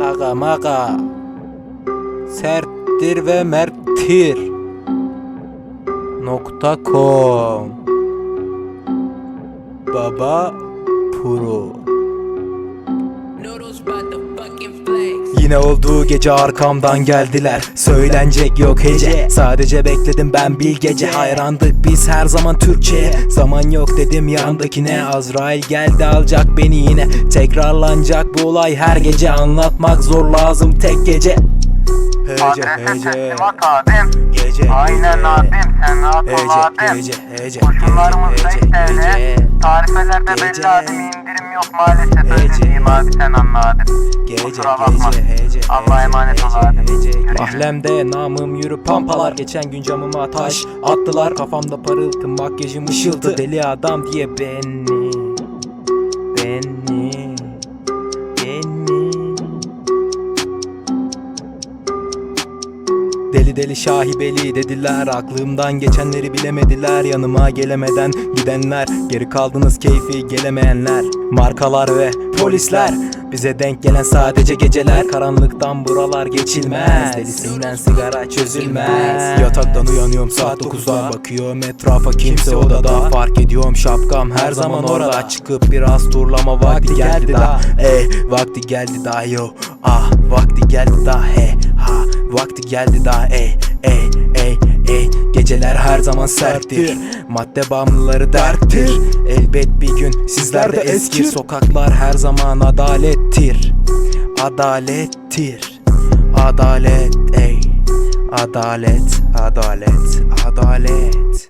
Aga maga. Serttir ve merttir. Nokta com. Baba Pro Noodles flex. Yine olduğu gece arkamdan geldiler. Söylenecek yok hece. Sadece bekledim ben bil gece. Hayrandık biz her zaman Türkçe'ye. Zaman yok dedim yandakine. Azrail geldi alacak beni yine. Tekrarlanacak bu olay her gece. Anlatmak zor lazım tek gece. Hece hece. Gece Aynen abim sen rahat ol Hece abim. hece hece Koşullarımız hece. 5 hece TL. hece Tarifelerde belli abim indirim yok maalesef diyeyim abi sen anla abim. Gece gece hece Allah'a emanet ol abi. Mahlemde namım yürü pampalar Geçen gün camıma taş attılar. Kafamda parıltı makyajım ışıltı. Deli adam diye beni Beni Deli deli şahibeli dediler. Aklımdan geçenleri bilemediler. Yanıma gelemeden gidenler. Geri kaldınız keyfi gelemeyenler. Markalar ve polisler. Bize denk gelen sadece geceler. Karanlıktan buralar geçilmez. Delisinden sigara çözülmez. Yataktan uyanıyorum saat 9'da Bakıyorum etrafa kimse odada. Fark ediyorum şapkam her zaman orada. Çıkıp biraz turlama vakti geldi daha. Ey vakti geldi daha. Yo Ah vakti geldi geldi daha ey ey ey ey Geceler her zaman serttir. Madde bağımlıları derttir. Elbet bir gün sizler de eski Sokaklar her zaman adalettir. Adalettir. Adalet ey. Adalet Adalet Adalet